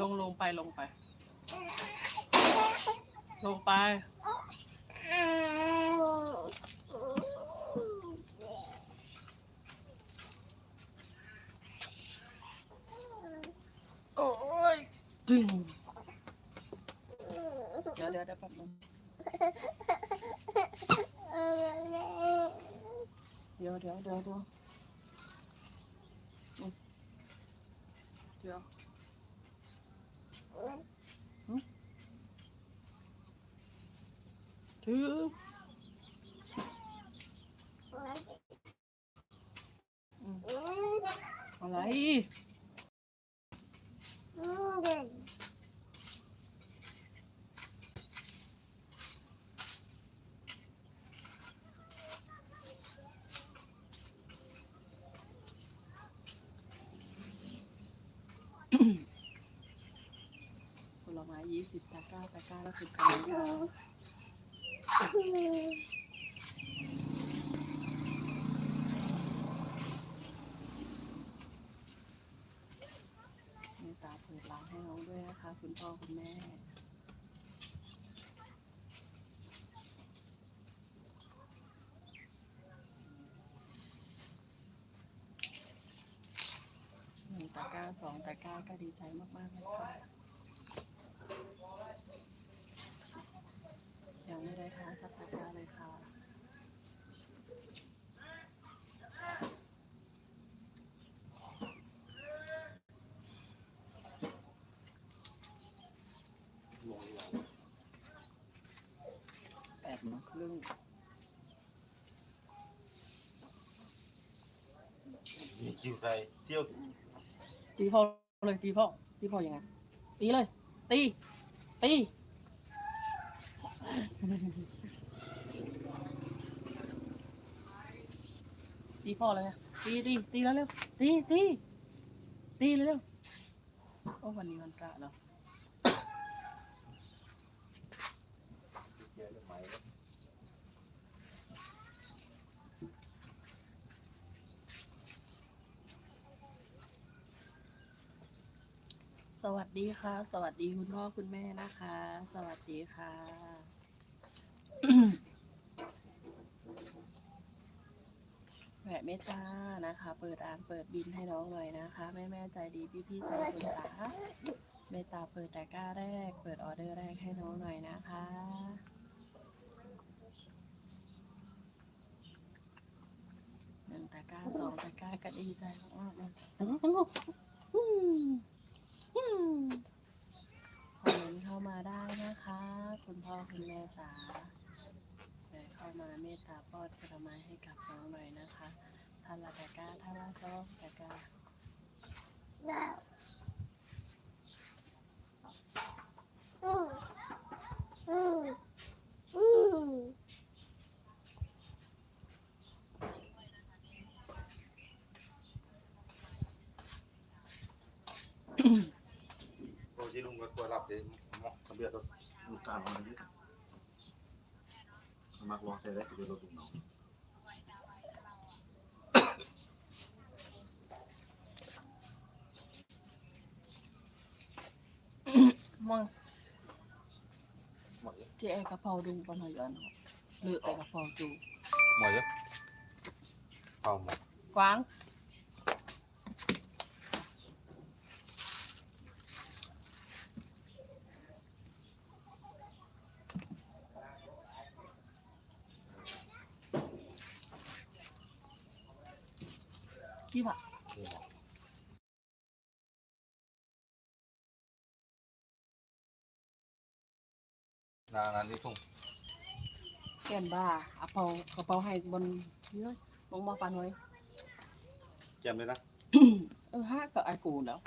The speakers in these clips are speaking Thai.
ลงลงไปลงไป ลงไป โอ้ยดึงเดี๋ยวเดี๋ยวเดี๋ยวแป๊บนึง เดี๋ยวเดี๋ยวเดี๋ยวเดี๋ยวเดี๋ยวหึถืออืมอะไร ผลไม้ยี่สิบตะกร้าตะกร้าละสิบคะแนนค่ะ มีตาเปิดร้านให้น้องด้วยนะคะ คุณพ่อคุณแม่หนึ่งตะกร้าสองตะกร้าก็ดีใจมากๆเลยค่ะ ยัง ไม่ได้ทานสักตะกร้าเลยค่ะแปดโมงครึ่งมีคิวใครเที่ยวตีพ่อเลยตีพ่อตีพ่อยังไงตีเลย ตี ตี ตีพ่อเลยนะตีตีตีแล้วเร็วตีตีตีเร็วโอ้วันนี้วันพระแล้วเที่ยวเรื่อสวัสดีค่ะ สวัสดีคุณพ่อคุณแม่นะคะ สวัสดีค่ะ แหวะเมตตานะคะ เปิดอ่านเปิดบินให้น้องหน่อยนะคะ แม่แม่ใจดีพี่พี่ใจบุญจ๋าเมตตาเปิดตะกร้าแรก เปิดออเดอร์แรกให้น้องหน่อยนะคะหนึ่งตะกร้าสองตะกร้าก็ดีใจมากๆเลยคอมเมนต์เข้ามาได้นะคะ คุณพ่อคุณแม่จ๋าามาเมตตาป้อนผลไม้ให้กับน้องหน่อยนะคะท่านละตะกร้าท่านละสองตะกร้าโอ้ยลุงก็ตัวรับเลยหมอกทะเบียนรถลูการมาเยอะมากวางได้คือรถลุงน้องมองหมดเย อะเจ๊กระเพราดูปะหน่อยอันหรือแต่กระเพราดู หมดเยอะเข้าหมด กว้างกี่บาทนี่หมดนานานที่ทุ่งแก่นบ้าเอาเปากระเพราให้บนเนื้อลงมาปานไว้แจมเลยนะ เออห้ากับไอกูแล้ว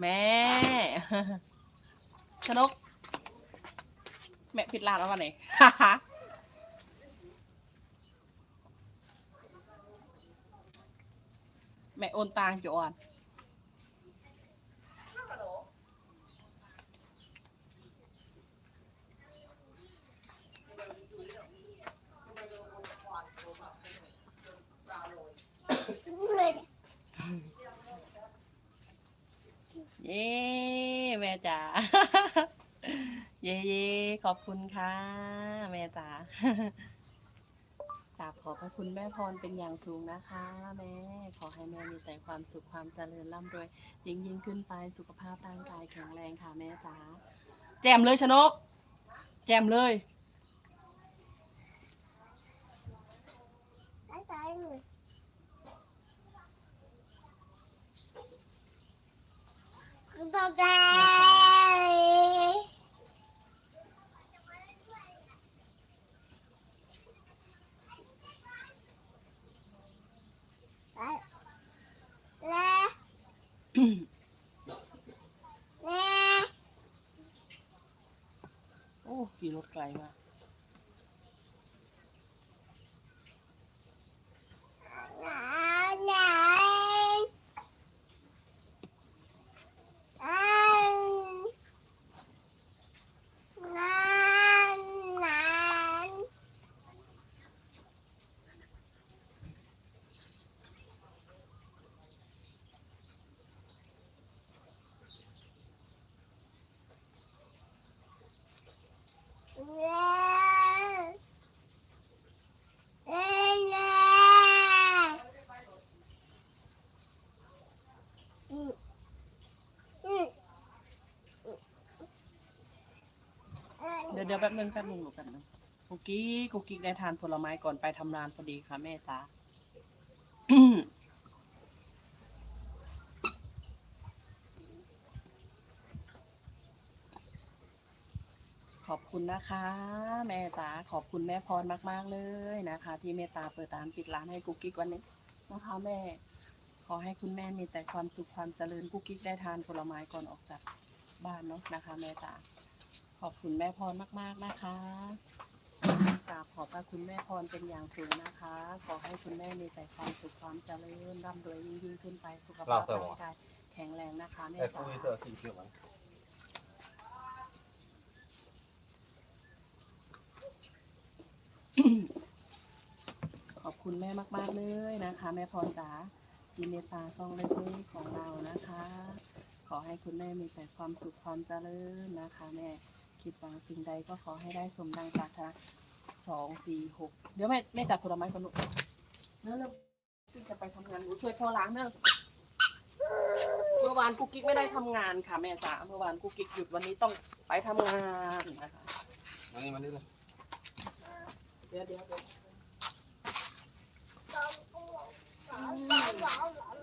แม่ชนก แม่ผิดร้านแล้ววันไหน mẹ ôn ta chỗ ăn yeah, แม่จ๋า เย้เย่ขอบคุณค่ะ แม่จ๋า กราบขอบพระคุณแม่พรเป็นอย่างสูงนะคะ แม่ ขอให้แม่มีแต่ความสุขความเจริญร่ำรวยยิ่งยิ่งขึ้นไปสุขภาพร่างกายแข็งแรงค่ะแม่จ๋าแจมเลยชนก แจมเลย Bye bye. และและ โอ้ขี่รถไกลมากหนาหนนั่นนั่น เดี๋ยวแป๊บนึงแป๊บนึงหนูแป๊บนึงกุกกี้กุกกี้ได้ทานผลไม้ก่อนไปทำงานพอดีค่ะแม่จ๋าขอบคุณนะคะ แม่จ๋าขอบคุณแม่พรมาก ๆ เลยนะคะ ที่เมตตาเปิดร้านปิดร้านให้กุ๊กกิ๊กวันนี้นะคะแม่ ขอให้คุณแม่มีแต่ความสุขความเจริญกุ๊กกิ๊กได้ทานผลไม้ก่อนออกจากบ้านเนาะนะคะ แม่จ๋า ขอบคุณแม่พรมาก ๆนะคะกราบขอบพระคุณแม่พรเป็นอย่างสูงนะคะ ขอให้คุณแม่มีแต่ความสุขความเจริญร่ำรวยยิ่งยิ่งขึ้นไปสุขภาพร่างกายแข็งแรงนะคะแม่ไอ้จ๋าคุยเสื้อสีเขียวมันขอบคุณแม่มากๆเลยนะคะ แม่พรจ๋าที่เมตตาช่องเล็กๆของเรานะคะ ขอให้คุณแม่มีแต่ความสุขความเจริญนะคะแม่ คิดหวังสิ่งใดก็ขอให้ได้สมดังปรารถนาสองสี่หกเดี๋ยวแม่แม่จับผลไม้ก่อนลูกเนื้อเร็วพี่จะไปทำงานหนูช่วยพ่อล้างเนอะเมื่อวานกุ๊กกิ๊กไม่ได้ทำงานค่ะแม่จ๋าเมื่อวานกุ๊กกิ๊กหยุดวันนี้ต้องไปทำงานนะคะ มานี่มานี่เลยเดี๋ยวเดี๋ยวเดี๋ยวเ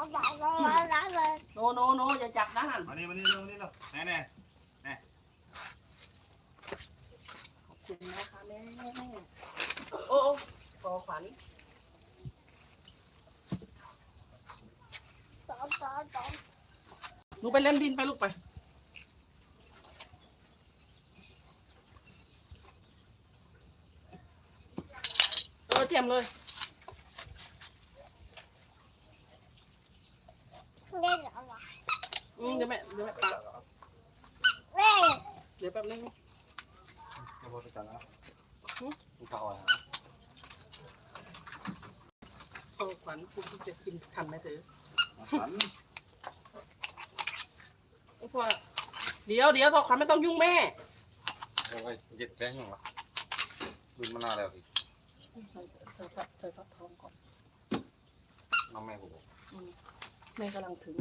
โนโนโนอย่าจับด้านมานี่มานี่เร็วมานี่เร็วแน่แน่ขอบคุณนะคะแม่โอ้โอ้ขอขวัญหนูไปเล่นดินไปลูกไปเออเทียมเลย อืมเดี๋ยวแม่เดี๋ยวแม่ปาเดี๋ยวแป๊บนึงไม่พอจะจังแล้วหึมึงเข้าอะขอขวัญคุณที่จะกินทันไหมเธอสันเพราะว่าเดี๋ยวเดี๋ยวขอขวัญไม่ต้องยุ่งแม่เอ้ยเจ็ดแป้งยังวะดูมานานแล้วพี่ใส่ใส่ฟักใส่ฟักทองก่อนน้องแม่กูอืมแม่กำลังถึง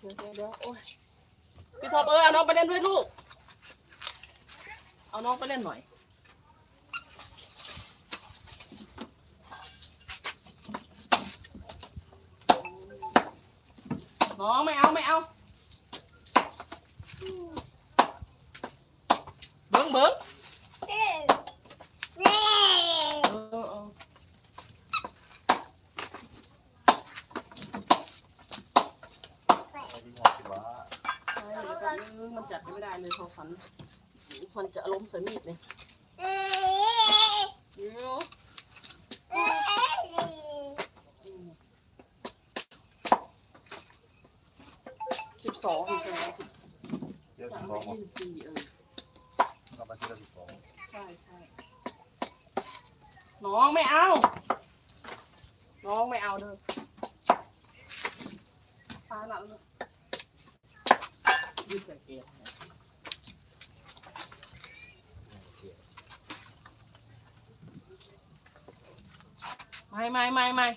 เดี๋ยวเดี๋ยวเดี๋ยวโอ้ยพี่ท็อปเออเอาน้องไปเล่นด้วยลูก เอาน้องไปเล่นหน่อย น้องไม่เอาไม่เอา เบิ้งเบิ้งเออเออ ไอ้ที่หอคิดว่า ใช่เดี๋ยวแป๊บนึงมันจัดไม่ได้เลยพอฝันมัน จะล้มใส่มีดเลยเดี๋ยวอืมสองเดี๋ยวอยากสิบสองยี่สิบสี่เออก็มาที่ละสิบสองใช่ใช่น้องไม่เอา น้องไม่เอาเด้อปลาหนักเลยยืดใส่เกล็ด ไม่ไม่ไม่ไม่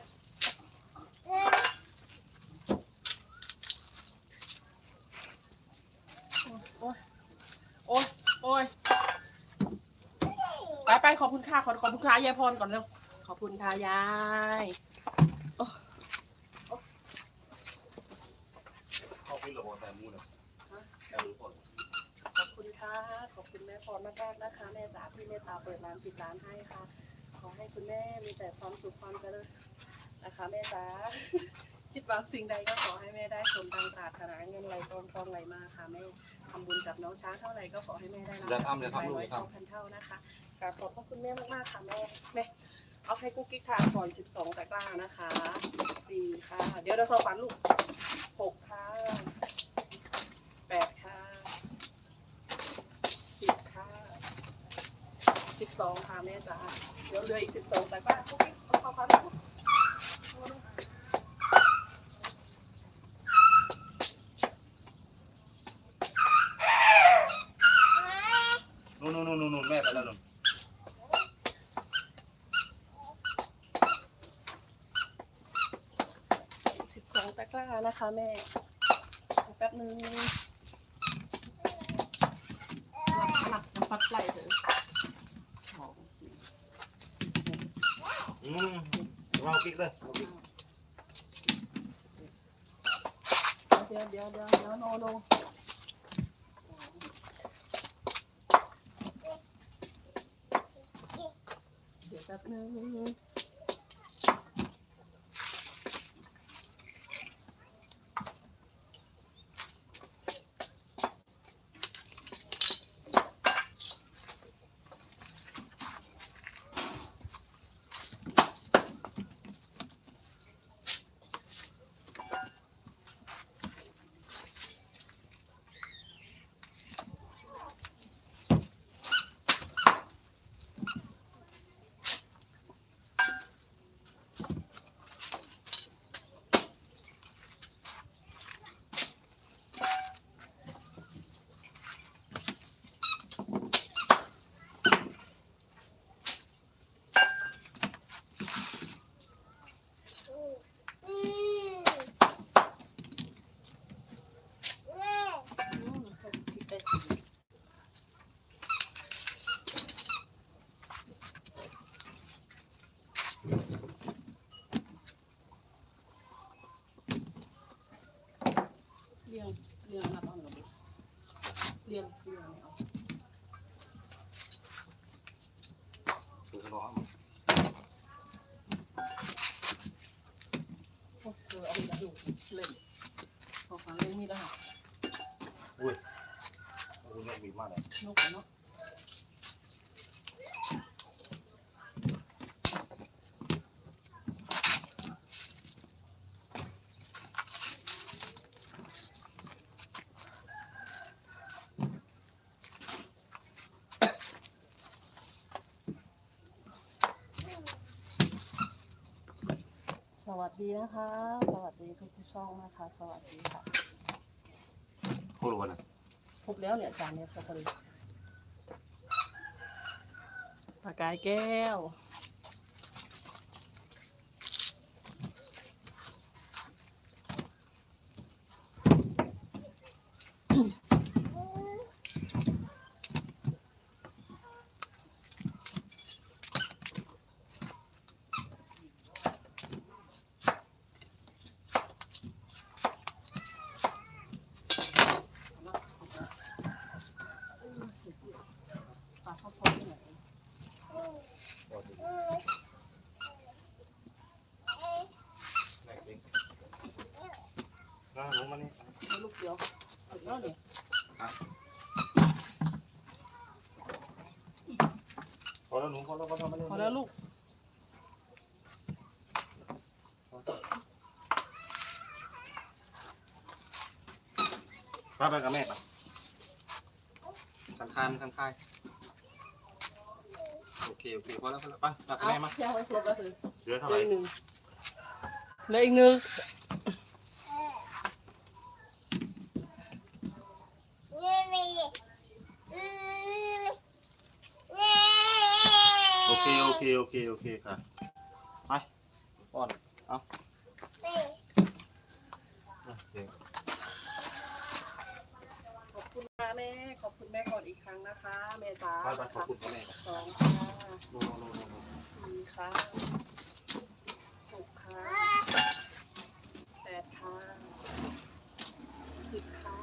โอ้ยโอ้ยโอ้ยไปไปขอบคุณค่ะขอขอบคุณค่ะยายพรก่อนเร็วขอบคุณค่ะยายเข้าไปหลบแต่มูเนี่ยแต่รู้ผลขอบคุณค่ะขอบคุณแม่พรมากๆนะคะแม่จ๋าที่เมตตาเปิดร้านปิดร้านให้ค่ะขอ ให้คุณแม่มีแต่ความสุขความเจริญนะคะแม่จ๋าคิดหวังสิ่งใดก็ขอให้แม่ได้สมดังปรารถนาเงินไหลทองทองไหลมาค่ะแม่ทำบุญกับน้องช้างเท่าไหร่ก็ขอให้แม่ได้รับเดี๋ยวทำเดี๋ยวไปทำลูกร้อยทเท่าพันเท่านะคะกราบขอบพระคุณแม่มากๆค่ะแม่แม่เอาให้กุ๊กกิ๊กทานก่อนสิบสองตะกร้านะคะสี่ค่ะ เดี๋ยวเราสอบฝันลูกหกค่ะ สองค่ะแม่จ้าเดี๋ยวเหลืออีกสิบ12ตะกร้าทุกทีขอบคุณค่ะ อืมเรากิ๊กเลยเรากิ๊กเดี๋ยวเดี๋ยวเดี๋ยวเดี๋ยวโนโนเดี๋ยวแป๊บนึงอืมไปสิเลี้ยงเลี้ยงมาตอนไหนเลี้ยงเลี้ยงไม่เอาำดูรอ โอ้เออ เล่นขอฟังเรื่องนี้แล้วค่ะโอ้ยนกบินมาเลยนกเนาะสวัสดีนะคะ ทุกทุกๆช่องนะคะ สวัสดีค่ะโคตรวันน่ะครบแล้วเนี่ยจานเนี่ยครบพอดีปากกายแก้ว ปลาข้าวโพดที่ไหน แม่กิ๊ก นะหนูมานี่เอาลูกเดียวสุดยอดเนี่ยพอแล้วหนูพอแล้วพอแล้วมาเล่พอแล้วลูกป้าไปกับแม่ปะคันคายมันคันคายโอเคโอเคพอแล้วพอแล้วไปไปกับเอาแม่มาเที่ยวไว้ครบแล้วคือเหลือเท่าเหไหลืร่ออีกหนึ่งเหลืออีกหนึ่ง นี่มีอืมนี่ โอเค โอเคโอเค โอเคค่ะไปป้อน เอาโอเคขอบคุณค่ะแม่ ขอบคุณแม่ก่อนอีกครั้งนะคะแม่จ๋าไปไปขอบคุณพ่อแม่ครับสองค่ะโน่โน่โน่โน่สี่ค่ะหกค่ะแปดค่ะสิบค่ะ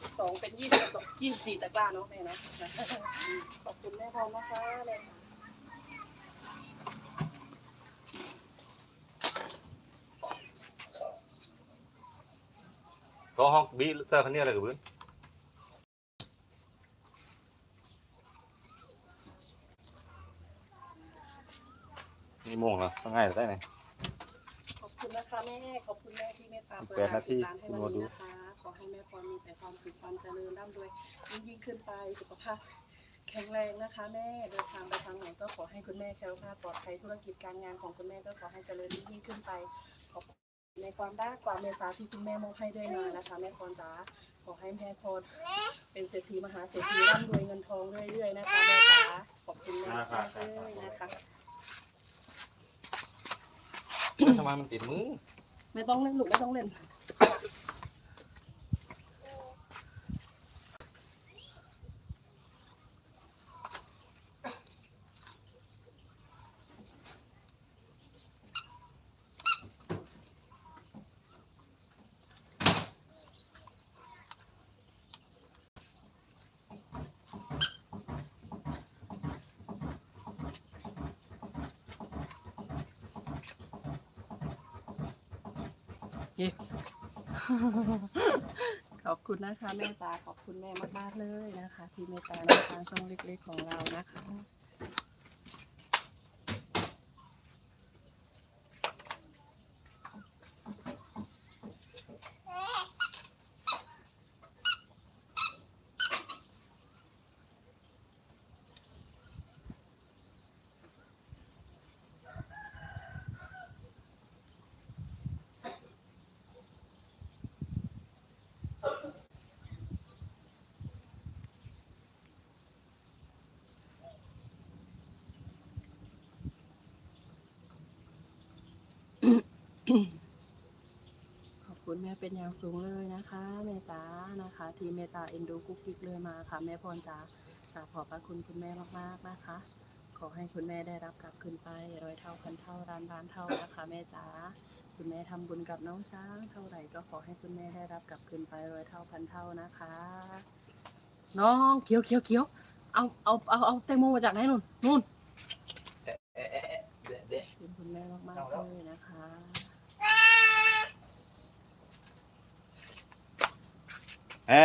สิบสองเป็นยี่สิบสองยี่สิบสี่ตะกร้าเนาะแม่เนาะขอบคุณแม่พรนะคะแม่ค่ะ ก็ห้องบีเตอร์คันนี้อะไรกับเพื่อนนี่โมงเหรอต้องง่ายได้ไหน ขอบคุณนะคะแม่ ขอบคุณแม่ที่เมตตาเปิดแปดนาทีร้านให้คุณวันโมดู นี้นะคะ ขอให้แม่พรมีแต่ความสุขความเจริญร่ำรวยยิ่งยิ่งขึ้นไปสุขภาพแข็งแรงนะคะ แม่เดินทางไปทางไหนก็ขอให้คุณแม่แคล้วคลาดปลอดภัยธุรกิจการงานของคุณแม่ก็ขอให้เจริญยิ่งยิ่งขึ้นไปขอบคุณ ในความรักความเมตตาที่คุณแม่มอบให้ด้วยมานะคะ แม่พรจ๋าขอให้แม่พรเป็นเศรษฐีมหาเศรษฐีร่ำรวยเงินทองเรื่อยๆนะคะแม่จ๋าขอบคุณแม่มากๆเลยนะคะทำไมมันติดมือไม่ต้องเล่นลูกไม่ต้องเล่น ขอบคุณนะคะแม่ตาขอบคุณแม่มากๆเลยนะคะ ที่เมตตาในทางช่องเล็กๆของเรานะคะ ขอบคุณแม่เป็นอย่างสูงเลยนะคะแม่จ๋านะคะ ที่เมตตาเอ็นดูกุ๊กกิ๊กเลยมาค่ะ แม่พรจ๋ากราบขอบพระคุณคุณแม่มากๆนะคะ ขอให้คุณแม่ได้รับกลับคืนไปร้อยเท่าพันเท่าล้านล้านเท่านะคะแม่จ๋าคุณแม่ทำบุญกับน้องช้างเท่าไหร่ก็ขอให้คุณแม่ได้รับกลับคืนไปร้อยเท่าพันเท่านะคะ น้องเขียวเขียวเขียวเอาเอาเอาเอาแตงโมมาจากไหนนู่นนู่นขอบคุณคุณแม่มากๆเลยนะคะ เอ้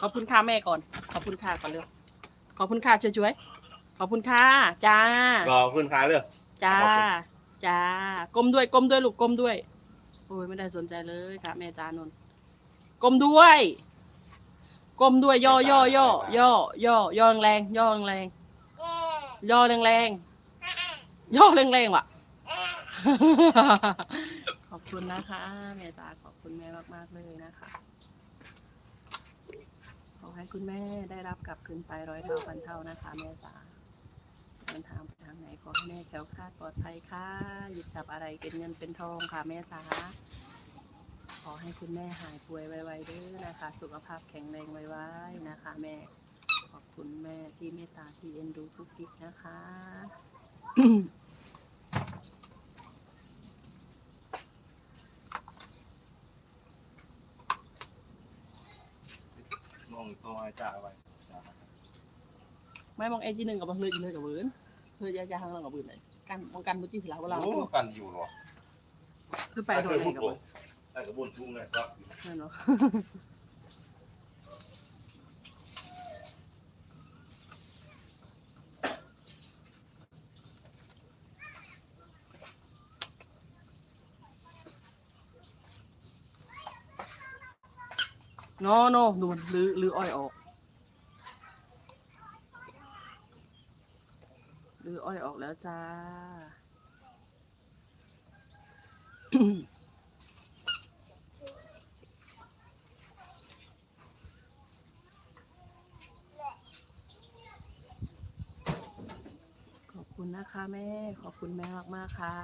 ขอบคุณค่ะแม่ก่อน ขอบคุณค่ะก่อนเร็วขอบคุณค่ะช่วยๆขอบคุณค่ะจ้า รอขึ้นคายเลยจ้า ขอบคุณ จ้ากลมด้วยกลมด้วยลูกกลมด้วย โอ้ยไม่ได้สนใจเลยค่ะ แม่จ้านนท์กลมด้วยกลมด้วย ย่อย่อย่อย่อย่อย่อแรงๆย่อแรงนี่ๆย่อแรงๆย่อแรงๆว่ะ ขอบคุณนะคะแม่จ้าขอบคุณแม่มากๆเลยนะคะ ขอให้คุณแม่ได้รับกลับคืนไปร้อยเท่าพันเท่านะคะแม่จ๋าเดินทางไปทางไหนขอให้แม่แคล้วคลาดปลอดภัยค่ะหยิบจับอะไรเป็นเงินเป็นทองค่ะแม่จ๋าขอให้คุณแม่หายป่วยไวๆด้วยนะคะ สุขภาพแข็งแรงไวๆนะคะ แม่ ขอบคุณแม่ที่เมตตาที่เอ็นดูทุกทิศนะคะ มองตัวไอ้จ่าไว้จ่าไม่มองเอจีหนึ่งกับบางเลยอีกเลยกับเวิร์นเพื่อยาๆทางเรากับเวิร์นเลยกันมองกันบุตรที่สลาวเราโอ้กันอยู่หรอคือไปโดนไหนกับเวิร์นได้กระบุนชุ่งเลยครับนั่นเนาะ โนโนนูนหรือหรืออ้อยออกหรืออ้อยออกแล้วจ้าขอบคุณนะคะแม่ ขอบคุณแม่มาก ๆ ค่ะ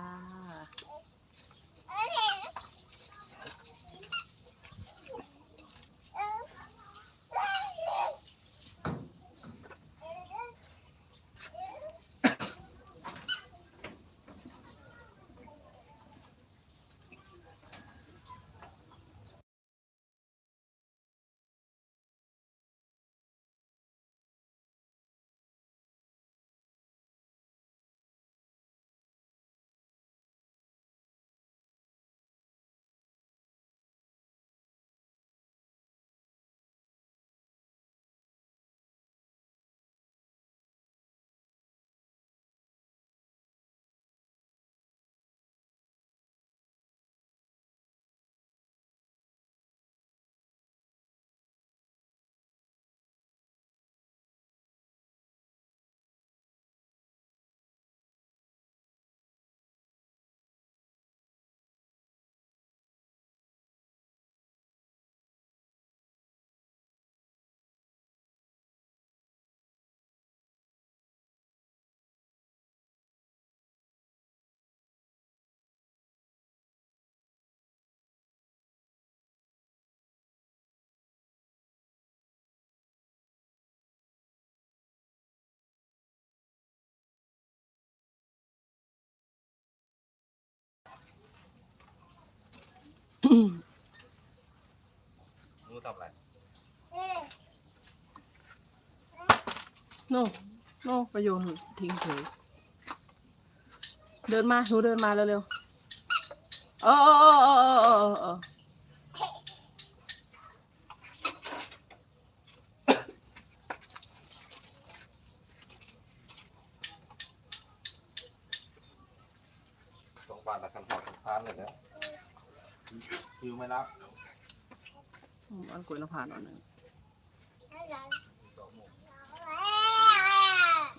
นูทำอะไร โน่โนไปโยนทิ้งเฉยเดินมาหนูเดินมาเร็วๆเออเออเออเออเออเออเออ สองบาทละคันหอดคันพานเลยนะ คิวไม่รับอืมอันกล้วยน้ำผ่านอันหนึ่ง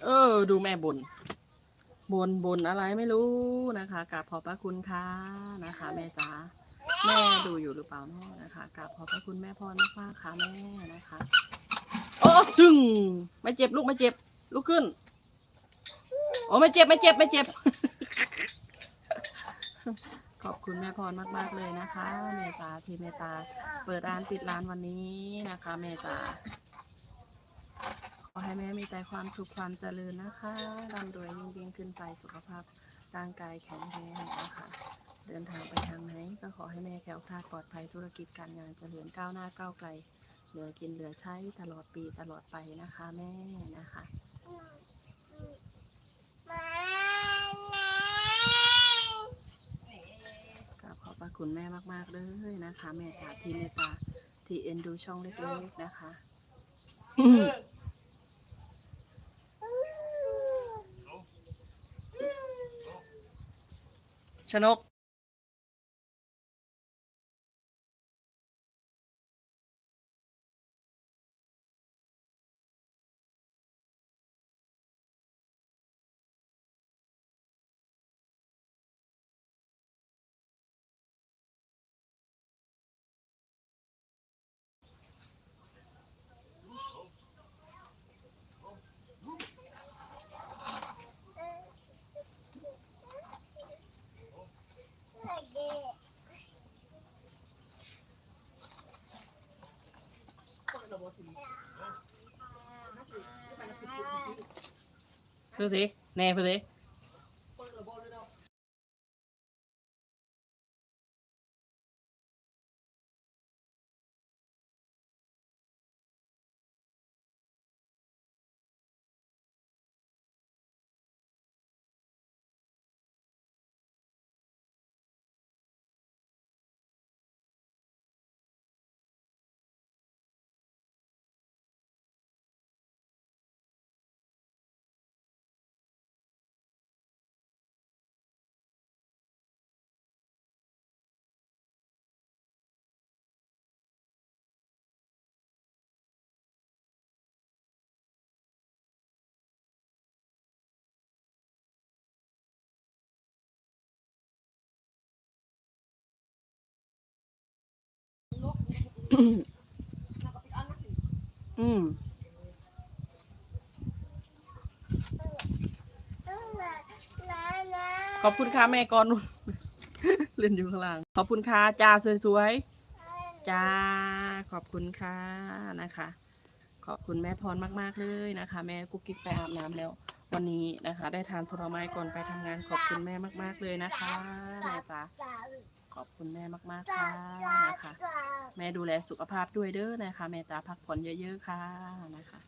เออ ดูแม่บน บนบนอะไรไม่รู้นะคะกราบขอบพระคุณค่ะนะคะ แม่จ๋าแม่ดูอยู่หรือเปล่าเนาะนะคะกราบขอบพระคุณแม่พรมากๆค่ะแม่นะคะ โอ้จึงไม่เจ็บลูกไม่เจ็บลุกขึ้น โอ้ไม่เจ็บไม่เจ็บไม่เจ็บ ขอบคุณแม่พรมากๆเลยนะคะแม่จ๋าที่เมตตาเปิดร้านปิดร้านวันนี้นะคะแม่จ๋าขอให้แม่มีแต่ความสุขความเจริญนะคะร่ำรวยยิ่งยิ่งขึ้นไปสุขภาพร่างกายแข็งแรงนะคะเดินทางไปทางไหนก็ขอให้แม่แข็งคลาปลอดภัยธุรกิจการงานเจริญก้าวหน้าก้าวไกลเหลือกินเหลือใช้ตลอดปีตลอดไปนะคะแม่นะคะ กราบขอบพระ คุณแม่มากๆเลยนะคะ แม่จ๋าที่เมตตาที่เอ็นดูช่องเล็กๆนะคะชนก ดูสิแน่เพื่อสิ อืมขอบคุณค่ะแม่ก่อนนู่นเล่นอยู่ข้างล่าง ขอบคุณค่ะจ้าสวยๆจ้าขอบคุณค่ะนะคะ ขอบคุณแม่พรมากๆเลยนะคะ แม่กุ๊กกิ๊กไปอาบน้ำแล้ว วันนี้นะคะ ได้ทานผลไม้ก่อนไปทำงานขอบคุณแม่มาก ๆเลยนะคะแม่จ๋า อบคุณแม่มากๆค่ะนะคะ แม่ดูแลสุขภาพด้วยเด้อนะคะ แม่ตาพักผ่อนเยอะๆค่ะนะคะ